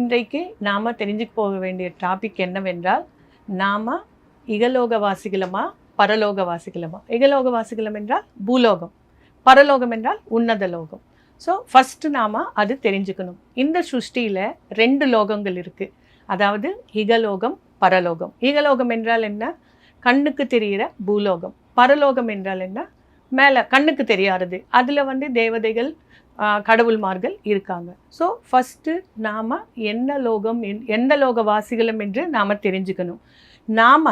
இன்றைக்கு நாம் தெரிஞ்சுக்க போக வேண்டிய டாபிக் என்னவென்றால் நாம் இகலோகவாசிகளமா இகலோக வாசிகளம் என்றால் பூலோகம் பரலோகம் என்றால் உன்னத லோகம். ஸோ ஃபஸ்ட்டு நாம் அது தெரிஞ்சுக்கணும். இந்த சுஷ்டியில் ரெண்டு லோகங்கள் இருக்குது அதாவது இகலோகம் பரலோகம். இகலோகம் என்றால் என்ன? கண்ணுக்கு தெரிகிற பூலோகம். பரலோகம் என்றால் என்ன? மேலே கண்ணுக்கு தெரியாதது. அதில் வந்து தேவதைகள் கடவுள்மார்கள் இருக்காங்க. ஸோ ஃபஸ்ட்டு நாம் என்ன லோகம் என்- எந்த லோக வாசிகளும் என்று நாம் தெரிஞ்சுக்கணும். நாம்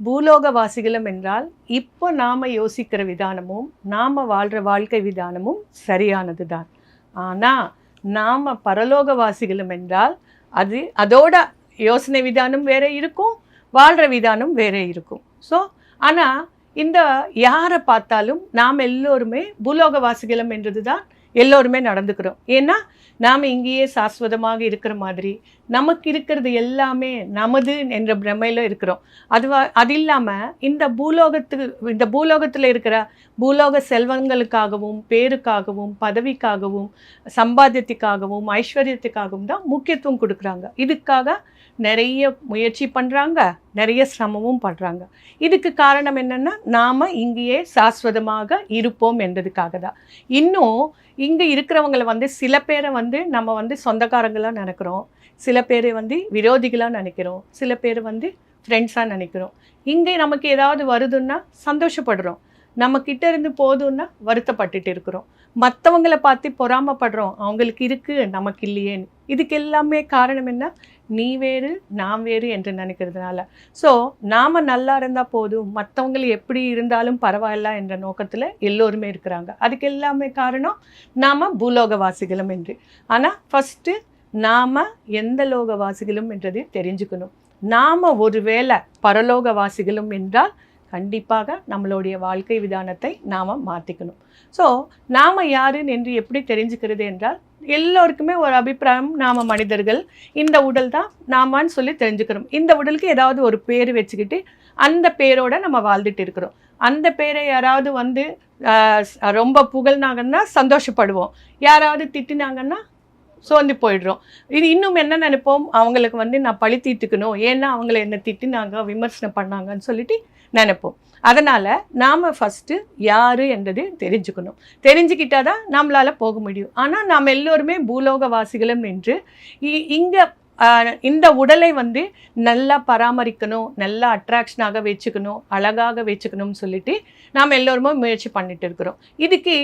பூலோக வாசிகளும் என்றால் இப்போ நாம் யோசிக்கிற விதானமும் நாம் வாழ்கிற வாழ்க்கை விதானமும் சரியானது தான் ஆனால் நாம் பரலோக வாசிகளும் என்றால் அது அதோட யோசனை விதானம் வேற இருக்கும் வாழ்கிற விதானம் வேற இருக்கும். ஸோ ஆனால் இந்த யாரை பார்த்தாலும் நாம் எல்லோருமே பூலோகவாசிகளும் என்றது தான் எல்லோருமே நடந்துக்கிறோம். ஏன்னா நாம் இங்கேயே சாஸ்வதமாக இருக்கிற மாதிரி நமக்கு இருக்கிறது எல்லாமே நமது என்ற பிரமையில் இருக்கிறோம். அதுவா அது இல்லாமல் இந்த பூலோகத்துக்கு இந்த பூலோகத்தில் இருக்கிற பூலோக செல்வங்களுக்காகவும் பேருக்காகவும் பதவிக்காகவும் சம்பாத்தியத்துக்காகவும் ஐஸ்வர்யத்துக்காகவும் தான் முக்கியத்துவம் கொடுக்குறாங்க. இதுக்காக நிறைய முயற்சி பண்ணுறாங்க நிறைய சிரமமும் பண்ணுறாங்க இதுக்கு காரணம் என்னென்னா நாம் இங்கேயே சாஸ்வதமாக இருப்போம் என்றதுக்காக தான். இன்னும் இங்கே இருக்கிறவங்கள வந்து சில பேரை வந்து நம்ம வந்து சொந்தக்காரங்களாக நினைக்கிறோம் சில பேரை வந்து விரோதிகளாக நினைக்கிறோம் சில பேர் வந்து ஃப்ரெண்ட்ஸாக நினைக்கிறோம். இங்கே நமக்கு ஏதாவது வருதுன்னா சந்தோஷப்படுறோம். நம்ம கிட்ட இருந்து போதும்னா வருத்தப்பட்டுட்டு இருக்கிறோம். மற்றவங்களை பார்த்து பொறாமப்படுறோம் அவங்களுக்கு இருக்கு நமக்கு இல்லையேன்னு. இதுக்கு எல்லாமே காரணம் என்ன? நீ வேறு நாம் வேறு என்று நினைக்கிறதுனால. ஸோ நாம் நல்லா இருந்தால் போதும். மற்றவங்க எப்படி இருந்தாலும் பரவாயில்ல என்ற நோக்கத்தில் எல்லோருமே இருக்கிறாங்க. அதுக்கு எல்லாமே காரணம் நாம் பூலோகவாசிகளும் என்று ஆனால் ஃபஸ்ட்டு நாம் எந்த லோகவாசிகளும் என்றதை தெரிஞ்சுக்கணும். நாம் ஒருவேளை பரலோகவாசிகளும் என்றால் கண்டிப்பாக நம்மளுடைய வாழ்க்கை விதானத்தை நாம் மாற்றிக்கணும் ஸோ நாம் யாருன்னு என்று எப்படி தெரிஞ்சுக்கிறது என்றால் எல்லோருக்குமே ஒரு அபிப்பிராயம் நாம் மனிதர்கள். இந்த உடல் தான் நாமான்னு சொல்லி தெரிஞ்சுக்கிறோம் இந்த உடலுக்கு ஏதாவது ஒரு பேர் வச்சுக்கிட்டு அந்த பேரோட நம்ம வாழ்ந்துட்டு இருக்கிறோம். அந்த பேரை யாராவது வந்து ரொம்ப புகழ்னாங்கன்னா சந்தோஷப்படுவோம். யாராவது திட்டினாங்கன்னா சோர்ந்து போயிடுறோம். இது இன்னும் என்ன நினைப்போம்? அவங்களுக்கு வந்து நான் பழி தீர்த்துக்கணும். ஏன்னா அவங்கள என்ன திட்டினாங்க விமர்சனம் பண்ணாங்கன்னு சொல்லிட்டு நினைப்போம். அதனால் நாம் ஃபஸ்ட்டு யார் என்றது தெரிஞ்சுக்கணும். தெரிஞ்சுக்கிட்டா தான் நம்மளால் போக முடியும். ஆனால் நாம் எல்லோருமே பூலோகவாசிகளும் நின்று இங்கே இந்த உடலை வந்து நல்லா பராமரிக்கணும் நல்லா அட்ராக்ஷனாக வச்சுக்கணும் அழகாக வச்சுக்கணும்னு சொல்லிட்டு நாம் எல்லோருமே முயற்சி பண்ணிட்டு இருக்கிறோம். இதுக்கு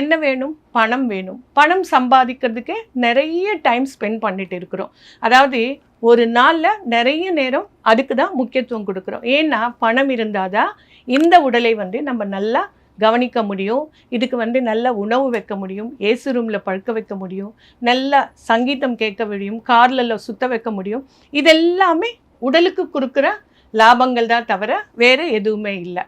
என்ன வேணும்? பணம் வேணும். பணம் சம்பாதிக்கிறதுக்கு நிறைய டைம் ஸ்பெண்ட் பண்ணிட்டு இருக்கிறோம். அதாவது ஒரு நாளில் நிறைய நேரம் அதுக்கு தான் முக்கியத்துவம் கொடுக்குறோம். ஏன்னா பணம் இருந்தால் தான் இந்த உடலை வந்து நம்ம நல்லா கவனிக்க முடியும். இதுக்கு வந்து நல்ல உணவு வைக்க முடியும். ஏசி ரூமில் பழுக்க வைக்க முடியும். நல்ல சங்கீதம் கேட்க முடியும். கார்ல சுத்த வைக்க முடியும். இதெல்லாமே உடலுக்கு கொடுக்குற லாபங்கள் தான் தவிர வேறு எதுவுமே இல்லை.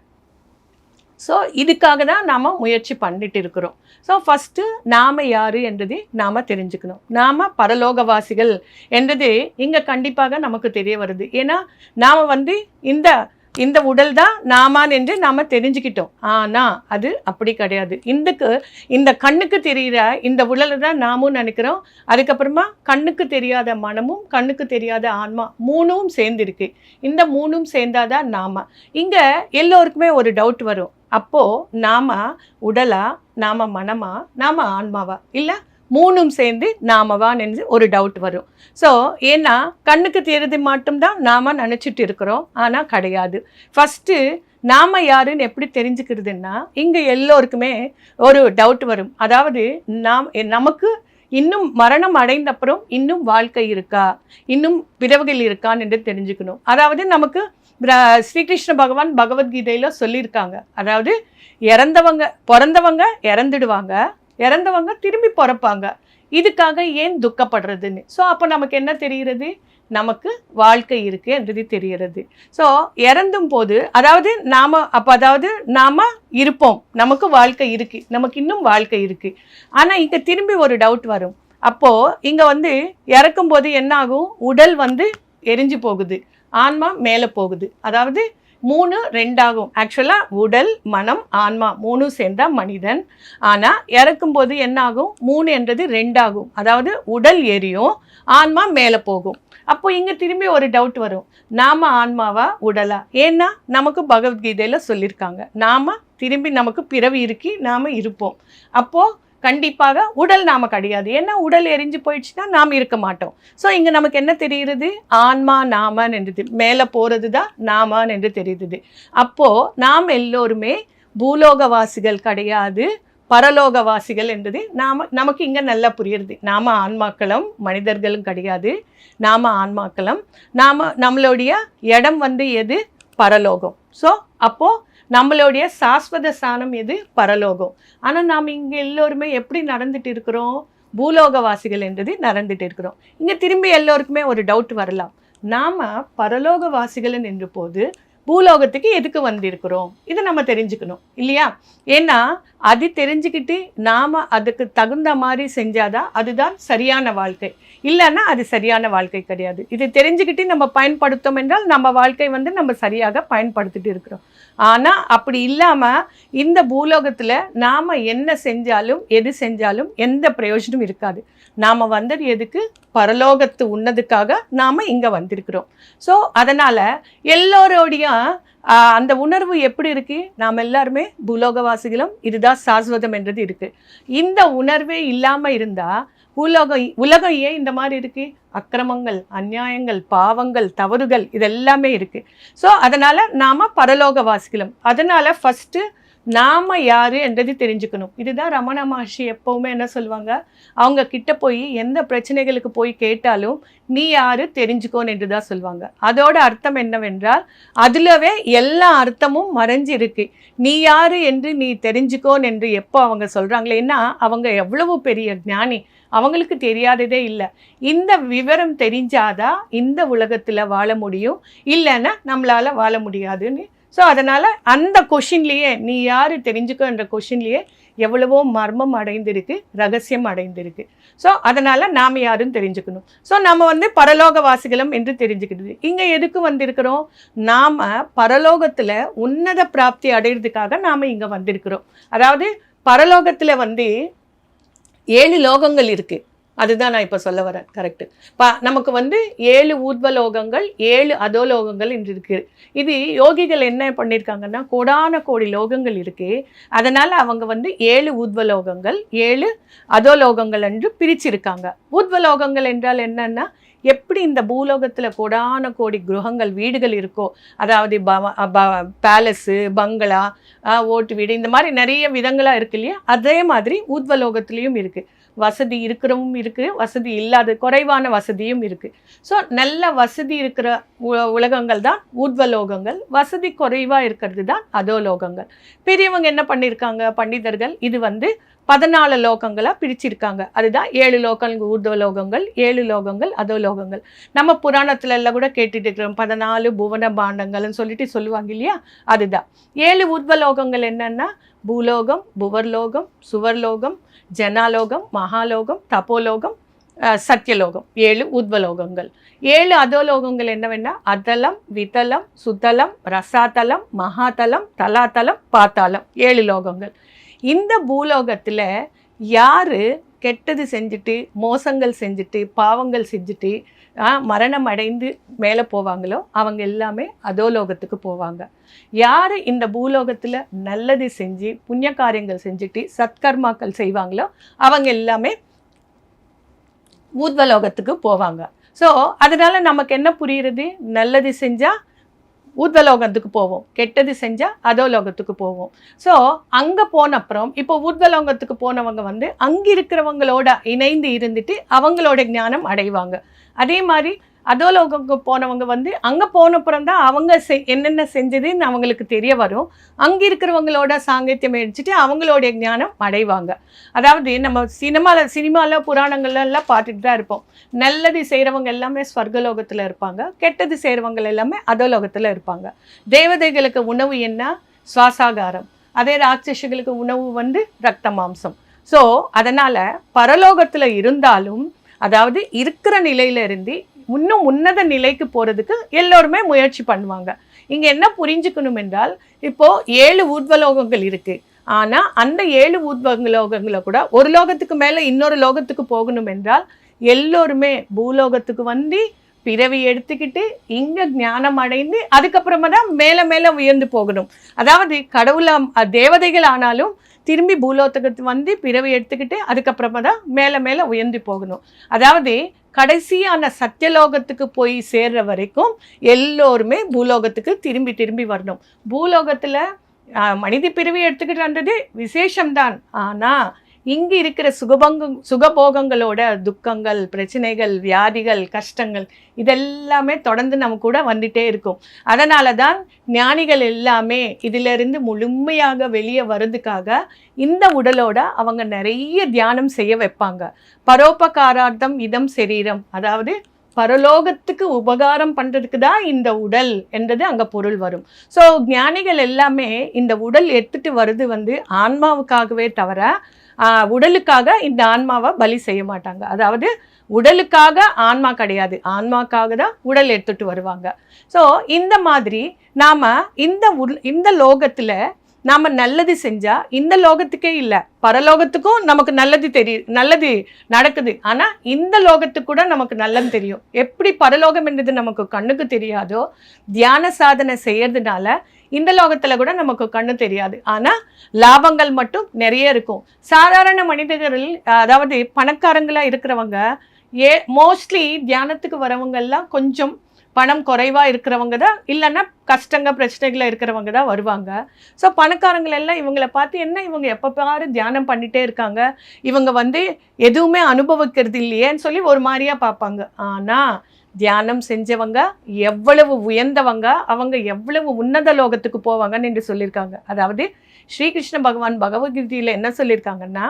ஸோ இதுக்காக தான் நாம் முயற்சி பண்ணிட்டு இருக்கிறோம். ஸோ ஃபஸ்ட்டு நாம் யார் என்றதை நாம் தெரிஞ்சுக்கணும். நாம் பரலோகவாசிகள் என்றது இங்கே கண்டிப்பாக நமக்கு தெரிய வருது. ஏன்னா நாம் வந்து இந்த இந்த உடல் தான் நாமான் என்று நாம் தெரிஞ்சுக்கிட்டோம். ஆனால் அது அப்படி கிடையாது. இந்துக்கு இந்த கண்ணுக்கு தெரிகிற இந்த உடலை தான் நாமும் நினைக்கிறோம். அதுக்கப்புறமா கண்ணுக்கு தெரியாத மனமும் கண்ணுக்கு தெரியாத ஆன்மா மூணும் சேர்ந்துருக்கு. இந்த மூணும் சேர்ந்தாதான் நாம. இங்கே எல்லோருக்குமே ஒரு டவுட் வரும். அப்போது நாம உடலா நாம மனமா நாம ஆன்மாவா? இல்லை மூணும் சேர்ந்து நாமவான் என்று ஒரு டவுட் வரும். ஸோ ஏன்னா கண்ணுக்கு தெரியுது மட்டும்தான் நாம் நினச்சிட்டு இருக்கிறோம். ஆனால் கிடையாது. ஃபஸ்ட்டு நாம் யாருன்னு எப்படி தெரிஞ்சுக்கிறதுன்னா இங்கே எல்லோருக்குமே ஒரு டவுட் வரும். அதாவது நாம் நமக்கு இன்னும் மரணம் அடைந்த அப்புறம் இன்னும் வாழ்க்கை இருக்கா? இன்னும் பிறவுகள் இருக்கான்னு என்று தெரிஞ்சுக்கணும். அதாவது நமக்கு ஸ்ரீகிருஷ்ண பகவான் பகவத்கீதையில் சொல்லியிருக்காங்க. அதாவது இறந்தவங்க பிறந்தவங்க இறந்துடுவாங்க. இறந்தவங்க திரும்பி பிறப்பாங்க. இதுக்காக ஏன் துக்கப்படுறதுன்னு? ஸோ அப்போ நமக்கு என்ன தெரிகிறது? நமக்கு வாழ்க்கை இருக்கு என்றது தெரிகிறது. ஸோ இறந்தும் போது அதாவது நாம் அப்போ அதாவது நாம் இருப்போம். நமக்கு வாழ்க்கை இருக்குது நமக்கு இன்னும் வாழ்க்கை இருக்குது ஆனால் இங்கே திரும்பி ஒரு டவுட் வரும். அப்போது இங்கே வந்து இறக்கும் போது என்ன ஆகும் உடல் வந்து எரிஞ்சு போகுது. ஆன்மா மேலே போகுது. அதாவது மூணு ரெண்டாகும். ஆக்சுவலாக உடல் மனம் ஆன்மா மூணும் சேர்ந்தா மனிதன். ஆனால் இறக்கும்போது என்ன ஆகும் மூணு என்றது ரெண்டாகும். அதாவது உடல் எரியும் ஆன்மா மேலே போகும். அப்போ இங்கே திரும்பி ஒரு டவுட் வரும். நாம ஆன்மாவா உடலா? ஏன்னா நமக்கு பகவத்கீதையில் சொல்லியிருக்காங்க நாம திரும்பி நமக்கு பிறவி இருக்கி நாம் இருப்போம். அப்போது கண்டிப்பாக உடல் நாம கிடையாது. ஏன்னா உடல் எரிஞ்சு போயிடுச்சுன்னா நாம் இருக்க மாட்டோம். ஸோ இங்கே நமக்கு என்ன தெரியுது ஆன்மா நாமன் என்று மேலே போகிறது தான் நாமான் என்று தெரியுது அப்போது நாம் எல்லோருமே பூலோகவாசிகள் கிடையாது பரலோகவாசிகள் என்றது நாம நமக்கு இங்கே நல்லா புரியுறது நாம் ஆன்மாக்களும் மனிதர்களும் கிடையாது நாம் ஆன்மாக்களும். நாம் நம்மளுடைய இடம் வந்து எது? பரலோகம். ஸோ அப்போது நம்மளுடைய சாஸ்வத ஸ்தானம் எது? பரலோகம். ஆனால் நாம் இங்கே எல்லோருமே எப்படி நடந்துட்டு இருக்கிறோம்? பூலோகவாசிகள் என்றது நடந்துட்டு இருக்கிறோம். இங்கே திரும்பி எல்லோருக்குமே ஒரு டவுட் வரலாம். நாம் பரலோகவாசிகள் என்று போது பூலோகத்துக்கு எதுக்கு வந்திருக்கிறோம்? இதை நம்ம தெரிஞ்சுக்கணும் இல்லையா? ஏன்னா அது தெரிஞ்சுக்கிட்டு நாம் அதுக்கு தகுந்த மாதிரி செஞ்சாதான் அதுதான் சரியான வாழ்க்கை. இல்லைன்னா அது சரியான வாழ்க்கை கிடையாது. இது தெரிஞ்சுக்கிட்டு நம்ம பயன்படுத்தோம் என்றால் நம்ம வாழ்க்கை வந்து நம்ம சரியாக பயன்படுத்திட்டு இருக்கிறோம். ஆனால் அப்படி இல்லாமல் இந்த பூலோகத்தில் நாம் என்ன செஞ்சாலும் எது செஞ்சாலும் எந்த பிரயோஜனம் இருக்காது. நாம் வந்தது எதுக்கு? பரலோகத்து உன்னதுக்காக நாம் இங்கே வந்திருக்கிறோம். ஸோ அதனால் எல்லோரோடைய அந்த உணர்வு எப்படி இருக்கு? நாம் எல்லாருமே பூலோகவாசிகளும் இதுதான் சாஸ்வதம் என்றது இருக்கு. இந்த உணர்வே இல்லாமல் இருந்தால் உலகம் உலகம் ஏன் இந்த மாதிரி இருக்கு? அக்கிரமங்கள் அந்நியாயங்கள் பாவங்கள் தவறுகள் இதெல்லாமே இருக்கு. ஸோ அதனால நாம பரலோகவாசிகளும். அதனால ஃபஸ்ட்டு நாம் யார் என்றது தெரிஞ்சுக்கணும். இதுதான் ரமண மகர்ஷி எப்போவுமே என்ன சொல்லுவாங்க? அவங்க கிட்ட போய் எந்த பிரச்சனைகளுக்கு போய் கேட்டாலும் நீ யாரு தெரிஞ்சுக்கோன்னு என்று தான் சொல்லுவாங்க. அதோட அர்த்தம் என்னவென்றால் அதிலவே எல்லா அர்த்தமும் மறைஞ்சு இருக்கு நீ யாரு என்று நீ தெரிஞ்சுக்கோன்னு என்று எப்போ அவங்க சொல்கிறாங்களேன்னா அவங்க எவ்வளவு பெரிய ஞானி. அவங்களுக்கு தெரியாததே இல்லை. இந்த விவரம் தெரிஞ்சாதான் இந்த உலகத்தில் வாழ முடியும். இல்லைன்னா நம்மளால் வாழ முடியாதுன்னு ஸோ அதனால் அந்த கொஷின்லேயே நீ யார் தெரிஞ்சுக்கோன்ற கொஷின்லேயே எவ்வளவோ மர்மம் அடைந்திருக்கு ரகசியம் அடைந்திருக்கு. ஸோ அதனால் நாம் யாரும் தெரிஞ்சுக்கணும். ஸோ நம்ம வந்து பரலோகவாசிகளும் என்று தெரிஞ்சுக்கிறது. இங்கே எதுக்கு வந்திருக்கிறோம்? நாம் பரலோகத்தில் உன்னத பிராப்தி அடையிறதுக்காக நாம் இங்கே வந்திருக்கிறோம். அதாவது பரலோகத்தில் வந்து ஏழு லோகங்கள் இருக்குது அதுதான் நான் இப்போ சொல்ல வரேன் கரெக்டு பா நமக்கு வந்து ஏழு ஊர்வலோகங்கள் ஏழு அதோலோகங்கள் என்று இருக்கு. இது யோகிகள் என்ன பண்ணியிருக்காங்கன்னா கோடான கோடி லோகங்கள் இருக்கு அதனால் அவங்க வந்து ஏழு ஊர்வலோகங்கள் ஏழு அதோலோகங்கள் என்று பிரிச்சிருக்காங்க. ஊர்வலோகங்கள் என்றால் என்னன்னா எப்படி இந்த பூலோகத்தில் கோடான கோடி கிரகங்கள் வீடுகள் இருக்கோ அதாவது பேலஸு பங்களா ஓட்டு வீடு இந்த மாதிரி நிறைய விதங்களாக இருக்கு இல்லையா? அதே மாதிரி ஊர்வலோகத்துலேயும் இருக்குது வசதி இருக்கிறவும் இருக்குது வசதி இல்லாத குறைவான வசதியும் இருக்குது ஸோ நல்ல வசதி இருக்கிற உ- உலகங்கள் தான் ஊர்வலோகங்கள். வசதி குறைவாக இருக்கிறது தான் அதோலோகங்கள். பெரியவங்க என்ன பண்ணியிருக்காங்க பண்டிதர்கள் இது வந்து பதினாலு லோகங்களாக பிரிச்சிருக்காங்க. அதுதான் ஏழு லோகங்கள் ஊர்வலோகங்கள் ஏழு லோகங்கள் அதோ லோகங்கள். நம்ம புராணத்துல எல்லாம் கூட கேட்டுட்டு இருக்கிறோம். பதினாலு புவன பாண்டங்கள்னு சொல்லிட்டு சொல்லுவாங்க இல்லையா? அதுதான். ஏழு ஊர்வலோகங்கள் என்னன்னா பூலோகம் புவர்லோகம் சுவர்லோகம் ஜனாலோகம் மகாலோகம் தபோலோகம் சத்தியலோகம் ஏழு உத்வலோகங்கள் ஏழு அதோலோகங்கள் என்னவென்னா அதலம் விதலம் சுதலம் ரசாதலம் மகாதலம் தலாதலம் பாத்தாளம் ஏழு லோகங்கள். இந்த பூலோகத்தில் யார் கெட்டது செஞ்சுட்டு மோசங்கள் செஞ்சுட்டு பாவங்கள் செஞ்சுட்டு மரணம் அடைந்து மேலே போவாங்களோ அவங்க எல்லாமே அதோலோகத்துக்கு போவாங்க. யார் இந்த பூலோகத்தில் நல்லது செஞ்சு புண்ணிய காரியங்கள் செஞ்சுட்டு சத்கர்மாக்கள் செய்வாங்களோ அவங்க எல்லாமே ஊத்வலோகத்துக்கு போவாங்க. ஸோ அதனால் நமக்கு என்ன புரியுறது? நல்லது செஞ்சால் ஊர்வலோகத்துக்கு போவோம். கெட்டது செஞ்சால் அதோலோகத்துக்கு போவோம். ஸோ அங்கே போன அப்புறம் இப்போ ஊர்வலோகத்துக்கு போனவங்க வந்து அங்கே இருக்கிறவங்களோட இணைந்து இருந்துட்டு அவங்களோட ஞானம் அடைவாங்க. அதே மாதிரி அதோலோகத்துக்கு போனவங்க வந்து அங்கே போனப்புறம் தான் அவங்க செ என்னென்ன செஞ்சதுன்னு அவங்களுக்கு தெரிய வரும். அங்கே இருக்கிறவங்களோட சாங்கித்யம் அடிச்சுட்டு அவங்களோட ஞானம் அடைவாங்க. அதாவது நம்ம சினிமாவில் சினிமாவில் புராணங்கள்ல எல்லாம் பார்த்துட்டு தான் இருப்போம். நல்லது செய்கிறவங்க எல்லாமே ஸ்வர்கலோகத்தில் இருப்பாங்க. கெட்டது செய்கிறவங்க எல்லாமே அதோலோகத்தில் இருப்பாங்க. தேவதைகளுக்கு உணவு என்ன? சுவாசாகாரம். அதே ராட்சசிகளுக்கு உணவு வந்து ரத்த மாம்சம். ஸோ அதனால் பரலோகத்தில் இருந்தாலும் அதாவது இருக்கிற நிலையிலிருந்து இன்னும் உன்னத நிலைக்கு போகிறதுக்கு எல்லோருமே முயற்சி பண்ணுவாங்க. இங்கே என்ன புரிஞ்சுக்கணும் என்றால் இப்போ ஏழு ஊர்வலோகங்கள் இருக்குது ஆனால் அந்த ஏழு ஊர்வலோகங்களை கூட ஒரு லோகத்துக்கு மேலே இன்னொரு லோகத்துக்கு போகணும் என்றால் எல்லோருமே பூலோகத்துக்கு வந்து பிறவி எடுத்துக்கிட்டு இங்கே ஞானம் அடைந்து அதுக்கப்புறமா தான் மேலே மேலே உயர்ந்து போகணும். அதாவது கடவுளாம் தேவதைகள் ஆனாலும் திரும்பி பூலோகத்துக்கு வந்து பிறவி எடுத்துக்கிட்டு அதுக்கப்புறமா தான் மேலே மேலே உயர்ந்து போகணும். அதாவது கடைசியான சத்தியலோகத்துக்கு போய் சேர்ற வரைக்கும் எல்லோருமே பூலோகத்துக்கு திரும்பி திரும்பி வரணும். பூலோகத்தில் மனித பிறவி எடுத்துக்கிட்டு வந்தது விசேஷம்தான். ஆனா இங்கே இருக்கிற சுகபங்க சுகபோகங்களோட துக்கங்கள் பிரச்சனைகள் வியாதிகள் கஷ்டங்கள் இதெல்லாமே தொடர்ந்து நம்ம கூட வந்துட்டே இருக்கும். அதனால தான் ஞானிகள் எல்லாமே இதிலிருந்து முழுமையாக வெளியே வர்றதுக்காக இந்த உடலோட அவங்க நிறைய தியானம் செய்ய வைப்பாங்க. பரோபகாரார்த்தம் இதம் சரீரம். அதாவது பரலோகத்துக்கு உபகாரம் பண்ணுறதுக்கு தான் இந்த உடல் என்றது அங்கே பொருள் வரும். ஸோ ஞானிகள் எல்லாமே இந்த உடல் எடுத்துட்டு வருது வந்து ஆன்மாவுக்காகவே தவிர உடலுக்காக இந்த ஆன்மாவை பலி செய்ய மாட்டாங்க. அதாவது உடலுக்காக ஆன்மா கிடையாது. ஆன்மாக்காக தான் உடல் எடுத்துட்டு வருவாங்க. ஸோ இந்த மாதிரி நாம் இந்த உள் இந்த லோகத்தில் நாம் நல்லது செஞ்சால் இந்த லோகத்துக்கே இல்லை. பரலோகத்துக்கும் நமக்கு நல்லது தெரிய நல்லது நடக்குது. ஆனால் இந்த லோகத்துக்கு கூட நமக்கு நல்லது தெரியும். எப்படி பரலோகம் என்றது நமக்கு கண்ணுக்கு தெரியாதோ தியான சாதனை செய்யறதுனால இந்த லோகத்தில் கூட நமக்கு கண்ணு தெரியாது. ஆனால் லாபங்கள் மட்டும் நிறைய இருக்கும். சாதாரண மனிதர்கள் அதாவது பணக்காரங்களாக இருக்கிறவங்க ஏ மோஸ்ட்லி தியானத்துக்கு வரவங்கெல்லாம் கொஞ்சம் பணம் குறைவாக இருக்கிறவங்க தான். இல்லைன்னா கஷ்டங்க பிரச்சனைகளாக இருக்கிறவங்க தான் வருவாங்க. ஸோ பணக்காரங்கள் எல்லாம் இவங்களை பார்த்து என்ன இவங்க எப்போ பாரு தியானம் பண்ணிகிட்டே இருக்காங்க? இவங்க வந்து எதுவுமே அனுபவிக்கிறது இல்லையேன்னு சொல்லி ஒரு மாதிரியா பார்ப்பாங்க. ஆனா தியானம் செஞ்சவங்க எவ்வளவு உயர்ந்தவங்க அவங்க எவ்வளவு உன்னத லோகத்துக்கு போவாங்கன்னு என்று சொல்லியிருக்காங்க. அதாவது ஸ்ரீகிருஷ்ண பகவான் பகவத்கீதையில் என்ன சொல்லியிருக்காங்கன்னா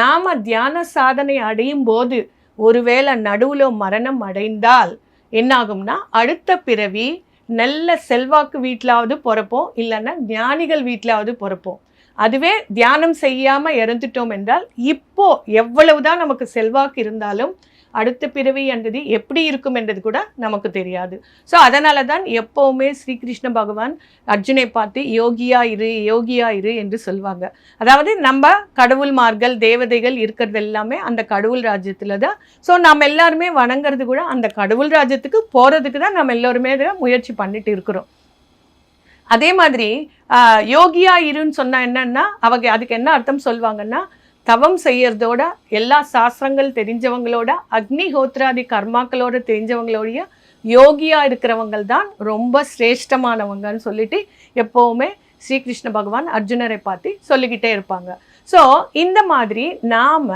நாம் தியான சாதனை அடையும் போது ஒருவேளை நடுவில் மரணம் அடைந்தால் என்னாகும்னா அடுத்த பிறவி நல்ல செல்வாக்கு வீட்டிலாவது பிறப்போம் இல்லைன்னா ஞானிகள் வீட்டிலாவது பிறப்போம். அதுவே தியானம் செய்யாமல் இறந்துட்டோம் என்றால் இப்போ எவ்வளவுதான் நமக்கு செல்வாக்கு இருந்தாலும் அடுத்த பிறவி என்றது எப்படி இருக்கும் என்றது கூட நமக்கு தெரியாது. ஸோ அதனால தான் எப்போவுமே ஸ்ரீகிருஷ்ண பகவான் அர்ஜுனை பார்த்து யோகியா இரு யோகியா இரு என்று சொல்லுவாங்க அதாவது நம்ம கடவுள்மார்கள் தேவதைகள் இருக்கிறது எல்லாமே அந்த கடவுள் ராஜ்யத்தில் தான். ஸோ நம்ம எல்லாருமே வணங்குறது கூட அந்த கடவுள் ராஜ்யத்துக்கு போகிறதுக்கு தான் நம்ம எல்லோருமே முயற்சி பண்ணிட்டு இருக்கிறோம். அதே மாதிரி யோகியா இருன்னு சொன்னால் என்னன்னா அவங்க அதுக்கு என்ன அர்த்தம் சொல்லுவாங்கன்னா தவம் செய்யறதோட எல்லா சாஸ்திரங்கள் தெரிஞ்சவங்களோட அக்னிஹோத்ராதி கர்மாக்களோட தெரிஞ்சவங்களோடைய யோகியா இருக்கிறவங்கள் தான் ரொம்ப சிரேஷ்டமானவங்கன்னு சொல்லிட்டு எப்போவுமே ஸ்ரீகிருஷ்ண பகவான் அர்ஜுனரை பார்த்து சொல்லிக்கிட்டே இருப்பாங்க. ஸோ இந்த மாதிரி நாம்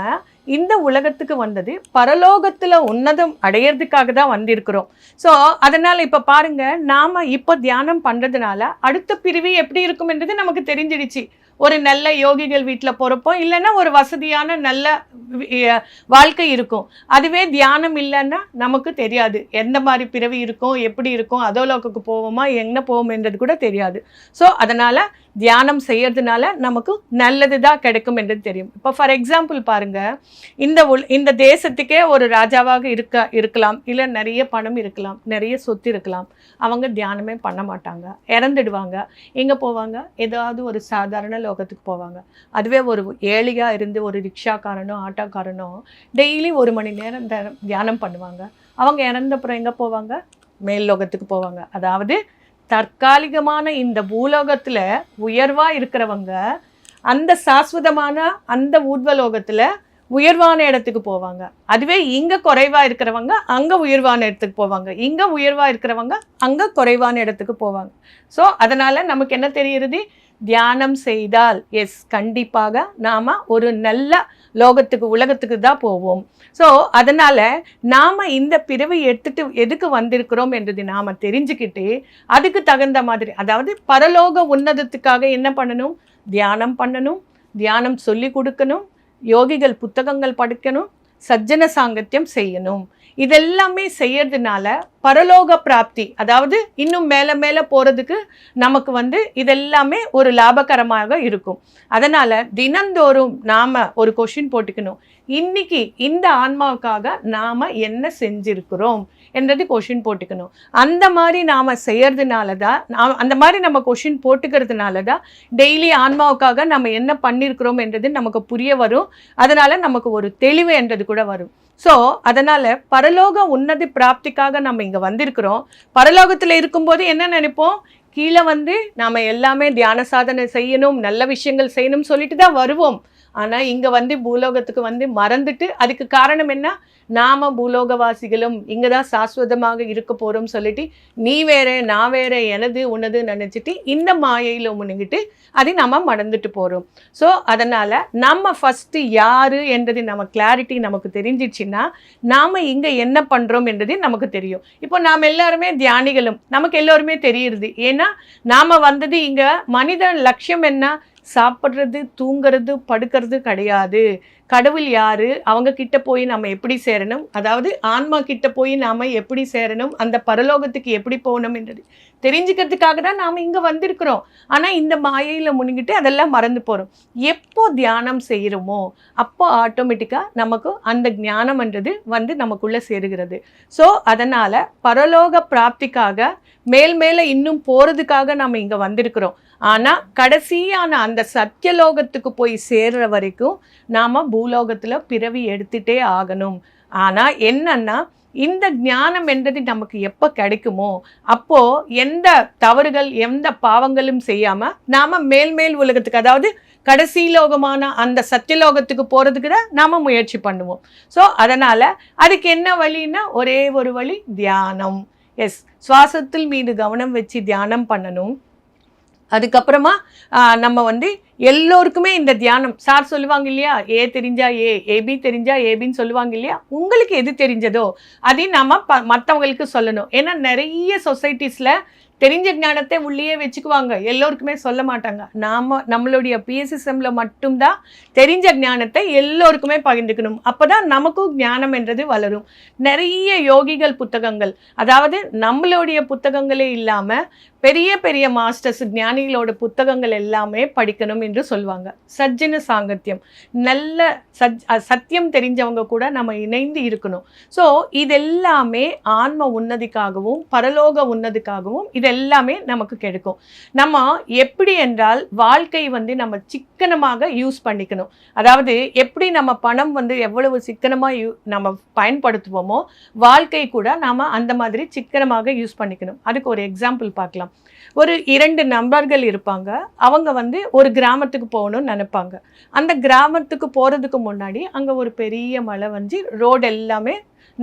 இந்த உலகத்துக்கு வந்தது பரலோகத்தில் உன்னதம் அடையிறதுக்காக தான் வந்திருக்கிறோம். ஸோ அதனால் இப்போ பாருங்க நாம் இப்போ தியானம் பண்ணுறதுனால அடுத்த பிரிவு எப்படி இருக்கும் என்றது நமக்கு தெரிஞ்சிடுச்சு. ஒரு நல்ல யோகிகள் வீட்டில் பிறப்போம். இல்லைன்னா ஒரு வசதியான நல்ல வாழ்க்கை இருக்கும். அதுவே தியானம் இல்லைன்னா நமக்கு தெரியாது. எந்த மாதிரி பிறவி இருக்கும் எப்படி இருக்கும் அதோலோகத்துக்கு போவோமா எங்கே போவோம்ன்றது கூட தெரியாது. ஸோ அதனால் தியானம் செய்யறதுனால நமக்கு நல்லது தான் கிடைக்கும் என்றது தெரியும். இப்போ ஃபார் எக்ஸாம்பிள் பாருங்க. இந்த உல் இந்த தேசத்துக்கே ஒரு ராஜாவாக இருக்க இருக்கலாம். இல்லை நிறைய பணம் இருக்கலாம். நிறைய சொத்து இருக்கலாம். அவங்க தியானமே பண்ண மாட்டாங்க. இறந்துடுவாங்க. எங்கே போவாங்க? ஏதாவது ஒரு சாதாரண லோகத்துக்கு போவாங்க. அதுவே ஒரு ஏழையாக இருந்து ஒரு ரிக்ஷாக்காரனோ ஆட்டோக்காரனோ டெய்லி ஒரு மணி நேரம் தியானம் பண்ணுவாங்க. அவங்க இறந்தப்புறம் எங்கே போவாங்க? மேல் லோகத்துக்கு போவாங்க. அதாவது தற்காலிகமான இந்த பூலோகத்தில் உயர்வாக இருக்கிறவங்க அந்த சாஸ்வதமான அந்த ஊர்வலோகத்தில் உயர்வான இடத்துக்கு போவாங்க. அதுவே இங்கே குறைவாக இருக்கிறவங்க அங்கே உயர்வான இடத்துக்கு போவாங்க. இங்கே உயர்வாக இருக்கிறவங்க அங்கே குறைவான இடத்துக்கு போவாங்க. ஸோ அதனால் நமக்கு என்ன தெரிகிறது தியானம் செய்தால் எஸ் கண்டிப்பாக நாம் ஒரு நல்ல லோகத்துக்கு உலகத்துக்கு தான் போவோம். ஸோ அதனால் நாம் இந்த பிறவை எடுத்துட்டு எதுக்கு வந்திருக்கிறோம் என்றது நாம் தெரிஞ்சுக்கிட்டு அதுக்கு தகுந்த மாதிரி அதாவது பரலோக உன்னதத்துக்காக என்ன பண்ணணும்? தியானம் பண்ணணும். தியானம் சொல்லி கொடுக்கணும். யோகிகள் புத்தகங்கள் படிக்கணும். சஜ்ஜன சாங்கத்தியம் செய்யணும். இதெல்லாமே செய்யறதுனால பரலோக பிராப்தி அதாவது இன்னும் மேலே மேலே போகிறதுக்கு நமக்கு வந்து இதெல்லாமே ஒரு லாபகரமாக இருக்கும். அதனால் தினந்தோறும் நாம் ஒரு கொஷின் போட்டுக்கணும். இன்னைக்கு இந்த ஆன்மாவுக்காக நாம் என்ன செஞ்சிருக்கிறோம்? என்றது கொஷின் போட்டுக்கணும். அந்த மாதிரி நாம் செய்யறதுனால தான் நாம் அந்த மாதிரி நம்ம கொஷின் போட்டுக்கிறதுனால தான் டெய்லி ஆன்மாவுக்காக நம்ம என்ன பண்ணியிருக்கிறோம் என்றது நமக்கு புரிய வரும். அதனால் நமக்கு ஒரு தெளிவு என்றது கூட வரும். ஸோ அதனால் பரலோக உன்னதி பிராப்திக்காக நம்ம இங்கே வந்திருக்கிறோம். பரலோகத்தில் இருக்கும்போது என்ன நினைப்போம்? கீழே வந்து நாம் எல்லாமே தியான சாதனை செய்யணும் நல்ல விஷயங்கள் செய்யணும்னு சொல்லிட்டு தான் வருவோம். ஆனால் இங்கே வந்து பூலோகத்துக்கு வந்து மறந்துட்டு அதுக்கு காரணம் என்ன? நாம பூலோகவாசிகளும் இங்கே தான் சாஸ்வதமாக இருக்க போகிறோம் சொல்லிட்டு நீ வேற நான் வேற எனது உனது நினச்சிட்டு இந்த மாயையில் முன்னிக்கிட்டு அதை நம்ம மறந்துட்டு போகிறோம் ஸோ அதனால் நம்ம ஃபஸ்ட்டு யார் என்றது நம்ம கிளாரிட்டி நமக்கு தெரிஞ்சிச்சுன்னா நாம் இங்கே என்ன பண்ணுறோம் என்றது நமக்கு தெரியும். இப்போ நாம் எல்லாருமே தியானிகளும் நமக்கு எல்லோருமே தெரியுது ஏன்னா நாம் வந்தது இங்கே மனிதன் லட்சியம் என்ன? சாப்பிட்றது தூங்குறது படுக்கிறது கிடையாது. கடவுள் யார்? அவங்க கிட்ட போய் நம்ம எப்படி சேரணும்? அதாவது ஆன்மா கிட்ட போய் நாம் எப்படி சேரணும்? அந்த பரலோகத்துக்கு எப்படி போகணும் என்றது தெரிஞ்சுக்கிறதுக்காக தான் நாம் இங்கே வந்திருக்கிறோம். ஆனால் இந்த மாயையில் முன்னிக்கிட்டு அதெல்லாம் மறந்து போகிறோம் எப்போ தியானம் செய்கிறோமோ அப்போ ஆட்டோமேட்டிக்காக நமக்கு அந்த ஞானம்ன்றது வந்து நமக்குள்ளே சேருகிறது. ஸோ அதனால் பரலோக பிராப்திக்காக மேல் மேலே இன்னும் போகிறதுக்காக நம்ம இங்கே வந்திருக்கிறோம். ஆனால் கடைசியான அந்த சத்தியலோகத்துக்கு போய் சேர்ற வரைக்கும் நாம் பூலோகத்தில் பிறவி எடுத்துகிட்டே ஆகணும். ஆனால் என்னன்னா இந்த ஞானம் என்றது நமக்கு எப்போ கிடைக்குமோ அப்போ எந்த தவறுகள் எந்த பாவங்களும் செய்யாமல் நாம் மேல்மேல் உலகத்துக்கு அதாவது கடைசி லோகமான அந்த சத்தியலோகத்துக்கு போகிறதுக்கு தான் நாம் முயற்சி பண்ணுவோம். ஸோ அதனால் அதுக்கு என்ன வழின்னா ஒரே ஒரு வழி தியானம். எஸ் சுவாசத்தில் மீது கவனம் வச்சு தியானம் பண்ணணும். அதுக்கப்புறமா நம்ம வந்து எல்லோருக்குமே இந்த தியானம். சார் சொல்லுவாங்க இல்லையா? ஏ தெரிஞ்சா ஏ ஏபி தெரிஞ்சா ஏபின்னு சொல்லுவாங்க இல்லையா? உங்களுக்கு எது தெரிஞ்சதோ அதையும் நாம ப மற்றவங்களுக்கு சொல்லணும். ஏன்னா நிறைய சொசைட்டிஸில் தெரிஞ்ச ஞானத்தை உள்ளேயே வச்சுக்குவாங்க. எல்லோருக்குமே சொல்ல மாட்டாங்க. நாம் நம்மளுடைய பிஎஸ்எஸ்எம்ல மட்டும்தான் தெரிஞ்ச ஞானத்தை எல்லோருக்குமே பகிர்ந்துக்கணும். அப்போ தான் நமக்கும் ஞானம் என்றது வளரும். நிறைய யோகிகள் புத்தகங்கள் அதாவது நம்மளுடைய புத்தகங்களே இல்லாமல் பெரிய பெரிய மாஸ்டர்ஸ் ஞானிகளோட புத்தகங்கள் எல்லாமே படிக்கணும் என்று சொல்லுவாங்க சஜ்ஜன சாங்கத்தியம் நல்ல சஜ் சத்தியம் தெரிஞ்சவங்க கூட நம்ம இணைந்து இருக்கணும். ஸோ இதெல்லாமே ஆன்ம உன்னதிக்காகவும் பரலோக உன்னதிக்காகவும் இதெல்லாமே நமக்கு கிடைக்கும். நம்ம எப்படி என்றால் வாழ்க்கை வந்து நம்ம சிக்கனமாக யூஸ் பண்ணிக்கணும். அதாவது எப்படி நம்ம பணம் வந்து எவ்வளவு சிக்கனமாக யூ நம்ம பயன்படுத்துவோமோ வாழ்க்கை கூட நாம் அந்த மாதிரி சிக்கனமாக யூஸ் பண்ணிக்கணும். அதுக்கு ஒரு எக்ஸாம்பிள் பார்க்கலாம். ஒரு இரண்டு நண்பர்கள் இருப்பாங்க. அவங்க வந்து ஒரு கிராம கிராமத்துக்கு போகணும்னு நினைப்பாங்க. அந்த கிராமத்துக்கு போகிறதுக்கு முன்னாடி அங்கே ஒரு பெரிய மலை வந்து ரோடு எல்லாமே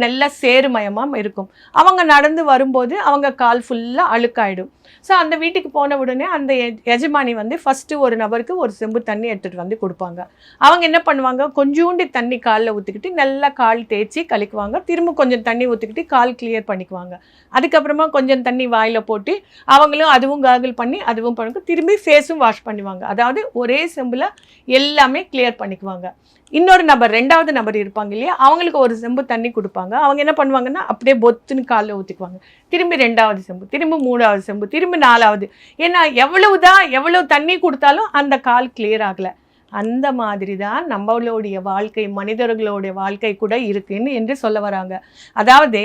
நல்லா சேருமயமாக இருக்கும். அவங்க நடந்து வரும்போது அவங்க கால் ஃபுல்லாக அழுக்காயிடும். ஸோ அந்த வீட்டுக்கு போன உடனே அந்த எஜமானி வந்து ஃபஸ்ட்டு ஒரு நபருக்கு ஒரு செம்பு தண்ணி எடுத்துகிட்டு வந்து கொடுப்பாங்க. அவங்க என்ன பண்ணுவாங்க? கொஞ்சோண்டு தண்ணி காலில் ஊற்றிக்கிட்டு நல்லா கால் தேய்ச்சி கழிக்குவாங்க திரும்ப கொஞ்சம் தண்ணி ஊற்றிக்கிட்டு கால் கிளியர் பண்ணிக்குவாங்க. அதுக்கப்புறமா கொஞ்சம் தண்ணி வாயில் போட்டு அவங்களும் அதுவும் காகிள் பண்ணி அதுவும் பண்ணுங்க திரும்பி ஃபேஸும் வாஷ் பண்ணுவாங்க. அதாவது ஒரே செம்பில் எல்லாமே கிளியர் பண்ணிக்குவாங்க. இன்னொரு நபர் ரெண்டாவது நபர் இருப்பாங்க இல்லையா? அவங்களுக்கு ஒரு செம்பு தண்ணி கொடுப்பாங்க. அவங்க என்ன பண்ணுவாங்கன்னா அப்படியே பொத்துன்னு காலில் ஊற்றிக்குவாங்க திரும்பி ரெண்டாவது செம்பு திரும்பி மூணாவது செம்பு திரும்பி நாலாவது. ஏன்னா எவ்வளவு தான் எவ்வளவு தண்ணி கொடுத்தாலும் அந்த கால் கிளியர் ஆகலை. அந்த மாதிரி தான் நம்மளுடைய வாழ்க்கை மனிதர்களுடைய வாழ்க்கை கூட இருக்குன்னு என்று சொல்ல வராங்க. அதாவது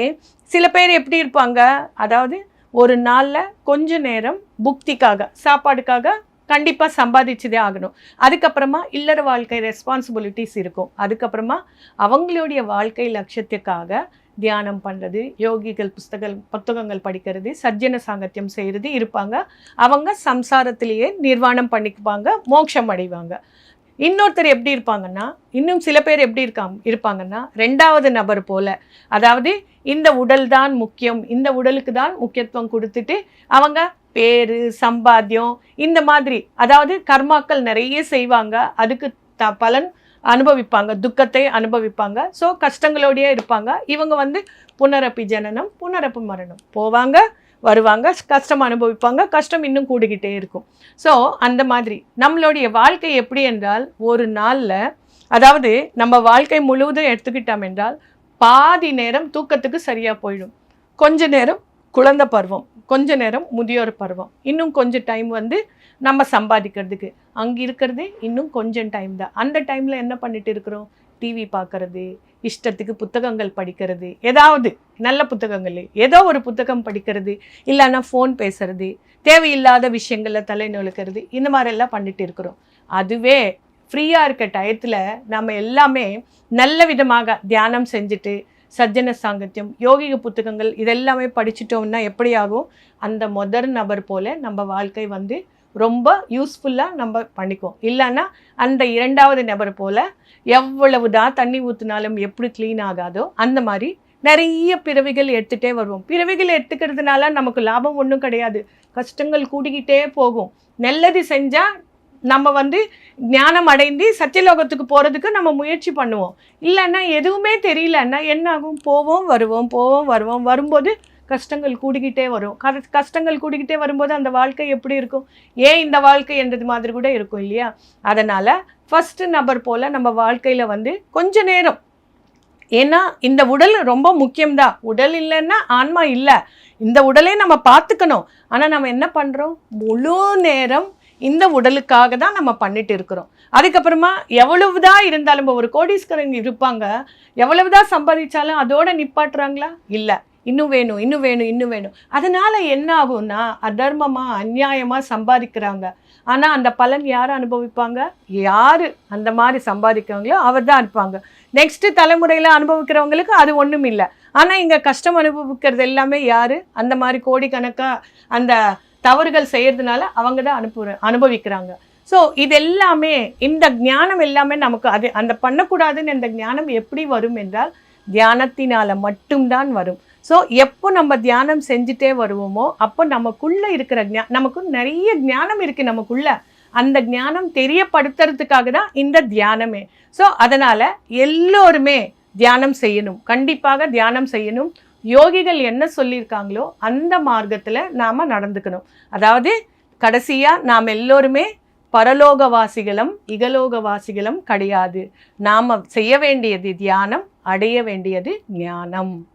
சில பேர் எப்படி இருப்பாங்க? அதாவது ஒரு நாளில் கொஞ்ச நேரம் புக்திக்காக சாப்பாடுக்காக கண்டிப்பாக சம்பாதிச்சதே ஆகணும். அதுக்கப்புறமா இல்லற வாழ்க்கை ரெஸ்பான்சிபிலிட்டிஸ் இருக்கும். அதுக்கப்புறமா அவங்களுடைய வாழ்க்கை லட்சியத்துக்காக தியானம் பண்ணுறது யோகிகள் புஸ்தகங்கள் புத்தகங்கள் படிக்கிறது சஜ்ஜன சாங்கத்தியம் செய்கிறது இருப்பாங்க. அவங்க சம்சாரத்திலேயே நிர்வாணம் பண்ணிக்குவாங்க மோட்சம் அடைவாங்க. இன்னொருத்தர் எப்படி இருப்பாங்கன்னா இன்னும் சில பேர் எப்படி இருக்காங்க இருப்பாங்கன்னா ரெண்டாவது நபர் போல. அதாவது இந்த உடல் தான் முக்கியம் இந்த உடலுக்கு தான் முக்கியத்துவம் கொடுத்துட்டு அவங்க பேர் சம்பாத்தியம் இந்த மாதிரி. அதாவது கர்மாக்கள் நிறைய செய்வாங்க. அதுக்கு த பலன் அனுபவிப்பாங்க துக்கத்தை அனுபவிப்பாங்க ஸோ கஷ்டங்களோடையே இருப்பாங்க. இவங்க வந்து புனரப்பி ஜனனம் புனரப்பு மரணம். போவாங்க வருவாங்க கஷ்டம் அனுபவிப்பாங்க கஷ்டம் இன்னும் கூடிக்கிட்டே இருக்கும். ஸோ அந்த மாதிரி நம்மளுடைய வாழ்க்கை எப்படி என்றால் ஒரு நாளில் அதாவது நம்ம வாழ்க்கை முழுவதும் எடுத்துக்கிட்டோம் என்றால் பாதி நேரம் தூக்கத்துக்கு சரியாக போயிடும். கொஞ்ச நேரம் குழந்தை பருவம் கொஞ்ச நேரம் முதியோர் பருவம். இன்னும் கொஞ்சம் டைம் வந்து நம்ம சம்பாதிக்கிறதுக்கு. அங்கே இருக்கிறதே இன்னும் கொஞ்சம் டைம் தான். அந்த டைமில் என்ன பண்ணிட்டு இருக்கிறோம்? டிவி பார்க்கறது இஷ்டத்துக்கு புத்தகங்கள் படிக்கிறது ஏதாவது நல்ல புத்தகங்கள் ஏதோ ஒரு புத்தகம் படிக்கிறது இல்லைன்னா ஃபோன் பேசுறது தேவையில்லாத விஷயங்களில் தலை நுழுக்கிறது இந்த மாதிரிலாம் பண்ணிட்டு இருக்கிறோம். அதுவே ஃப்ரீயாக இருக்க டயத்தில் நம்ம எல்லாமே நல்ல விதமாக தியானம் செஞ்சுட்டு சஜ்ஜன சாங்கத்தியம் யோகிக புத்தகங்கள் இதெல்லாமே படிச்சிட்டோம்னா எப்படி ஆகும் அந்த முதல் நபர் போல நம்ம வாழ்க்கை வந்து ரொம்ப யூஸ்ஃபுல்லாக நம்ம பண்ணிக்குவோம். இல்லைன்னா அந்த இரண்டாவது நபர் போல் எவ்வளவு தான் தண்ணி ஊற்றினாலும் எப்படி க்ளீன் ஆகாதோ அந்த மாதிரி நிறைய பிறவிகள் எடுத்துகிட்டே வருவோம். பிறவிகள் எடுத்துக்கிறதுனால நமக்கு லாபம் ஒன்றும் கிடையாது. கஷ்டங்கள் கூடிக்கிட்டே போகும். நல்லது செஞ்சால் நம்ம வந்து ஞானம் அடைந்து சத்தியலோகத்துக்கு போகிறதுக்கு நம்ம முயற்சி பண்ணுவோம். இல்லைன்னா எதுவுமே தெரியலன்னா என்ன ஆகும் போவோம் வருவோம் போவோம் வருவோம். வரும்போது கஷ்டங்கள் கூடிக்கிட்டே வரும். கஷ்டங்கள் கூடிக்கிட்டே வரும்போது அந்த வாழ்க்கை எப்படி இருக்கும்? ஏன் இந்த வாழ்க்கை என்றது மாதிரி கூட இருக்கும் இல்லையா? அதனால் ஃபஸ்ட்டு நபர் போல் நம்ம வாழ்க்கையில் வந்து கொஞ்ச நேரம். ஏன்னா இந்த உடல் ரொம்ப முக்கியம்தான். உடல் இல்லைன்னா ஆன்மா இல்லை. இந்த உடலே நம்ம பார்த்துக்கணும். ஆனால் நம்ம என்ன பண்ணுறோம் முழு நேரம் இந்த உடலுக்காக தான் நம்ம பண்ணிட்டு இருக்கிறோம். அதுக்கப்புறமா எவ்வளவுதான் இருந்தாலும் இப்போ ஒரு கோடீஸ்வரன் இருப்பாங்க. எவ்வளவுதான் சம்பாதிச்சாலும் அதோட நிப்பாட்டுறாங்களா? இல்லை. இன்னும் வேணும் இன்னும் வேணும் இன்னும் வேணும். அதனால என்ன ஆகும்னா அதர்மமாக அந்நியாயமாக சம்பாதிக்கிறாங்க. ஆனால் அந்த பலன் யார் அனுபவிப்பாங்க? யார் அந்த மாதிரி சம்பாதிக்கிறவங்களோ அவர் தான் இருப்பாங்க. நெக்ஸ்ட்டு தலைமுறையில் அனுபவிக்கிறவங்களுக்கு அது ஒன்றும் இல்லை ஆனால் இங்கே கஷ்டம் அனுபவிக்கிறது எல்லாமே யார்? அந்த மாதிரி கோடிக்கணக்காக அந்த தவறுகள் செய்யறதுனால அவங்க தான் அனுப்பு அனுபவிக்கிறாங்க. ஸோ இது எல்லாமே இந்த ஞானம் எல்லாமே நமக்கு அது அந்த பண்ணக்கூடாதுன்னு இந்த ஞானம் எப்படி வரும் என்றால் தியானத்தினால மட்டும்தான் வரும். ஸோ எப்போ நம்ம தியானம் செஞ்சுட்டே வருவோமோ அப்போ நமக்குள்ளே இருக்கிற ஞா நமக்கு நிறைய ஞானம் இருக்குது நமக்குள்ள. அந்த ஞானம் தெரியப்படுத்துறதுக்காக தான் இந்த தியானமே. ஸோ அதனால் எல்லோருமே தியானம் செய்யணும். கண்டிப்பாக தியானம் செய்யணும். யோகிகள் என்ன சொல்லியிருக்காங்களோ அந்த மார்க்கத்தில் நாம் நடந்துக்கணும். அதாவது கடைசியாக நாம் எல்லோருமே பரலோகவாசிகளும் இகலோகவாசிகளும் கிடையாது. நாம் செய்ய வேண்டியது தியானம் அடைய வேண்டியது ஞானம்.